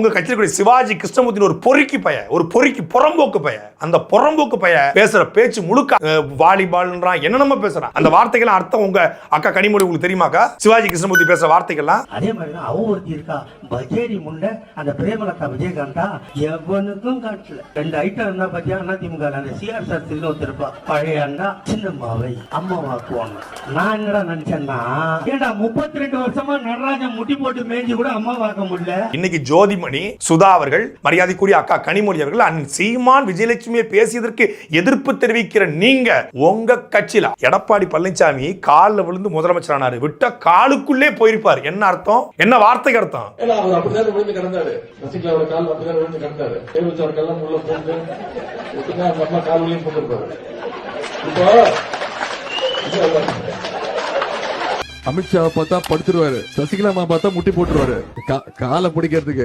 உங்க கட்சியில் சிவாஜி கிருஷ்ணமூர்த்தி ஒரு பொறுக்கி பைய ஒரு பொறுக்கி புறம்போக்கு பைய அந்த புறம்போக்கு பைய பேசுற பேச்சு முழுக்க வாலிபால்ன்றான். என்னென்னமோ பேசுறான்? அந்த வார்த்தைகள் அர்த்தம் உங்க அக்கா கனிமொழி உங்களுக்கு தெரியுமாக்கா? சிவாஜி கிருஷ்ணமூர்த்தி பேசுற வார்த்தைகள்லாம்? அதே மாதிரிதான் அவ ஒருத்தி இருக்கா? பஜேரி முண்டை அந்த பிரேமலதா விஜயகாந்தா எவனுக்கும் காட்டல ரெண்டு ஐட்டம் இருந்தா பத்தியா? அண்ணா திமுக அந்த சிஆர் சத்துன்னு ஒருத்தருப்பா பழைய அண்ணா சின்னம்மாவை அம்மாவாக்குவாங்க நான் என்னடா நினைச்சேன்னா ஏண்டா முப்பத்தி ரெண்டு வருஷமா நடராஜன் முட்டி போட்டு மேய்ஞ்சி கூட அம்மாவாக்க முடியல? இன்னைக்கு ஜோதிமணி சுதா அவர்கள் மரியாதைக்குரிய அக்கா கனிமொழி அவர்கள் அண்ணன் சீமான் விஜயலட்சுமியை பேசியதற்கு எதிர்ப்பு தெரிவிக்கிற நீங்க உங்க கட்சியில எடப்பாடி பழனிசாமி காலில் விழுந்து முதலமைச்சர் ஆனாரு விட்ட காலுக்குள்ளே போயிருப்பார். என்ன அர்த்தம்? என்ன வார்த்தைக்கு அர்த்தம்? ஏன்னா அவர் அப்படிதான் விழுந்து கிடந்தாரு. சசிகலாவோட கால் அப்படிதான் விழுந்து கிடந்தாரு. தேவச்சார் கல்லாம் உள்ள போட்டு ஒட்டுங்க அந்த அம்மா கால் வழியும் போட்டுருப்பாரு. இப்போ இது அமித்ஷாவை பார்த்தா படுத்துருவாரு. சசிகலா அம்மா பார்த்தா முட்டி போட்டுருவாரு. கா- காலை பிடிக்கிறதுக்கு.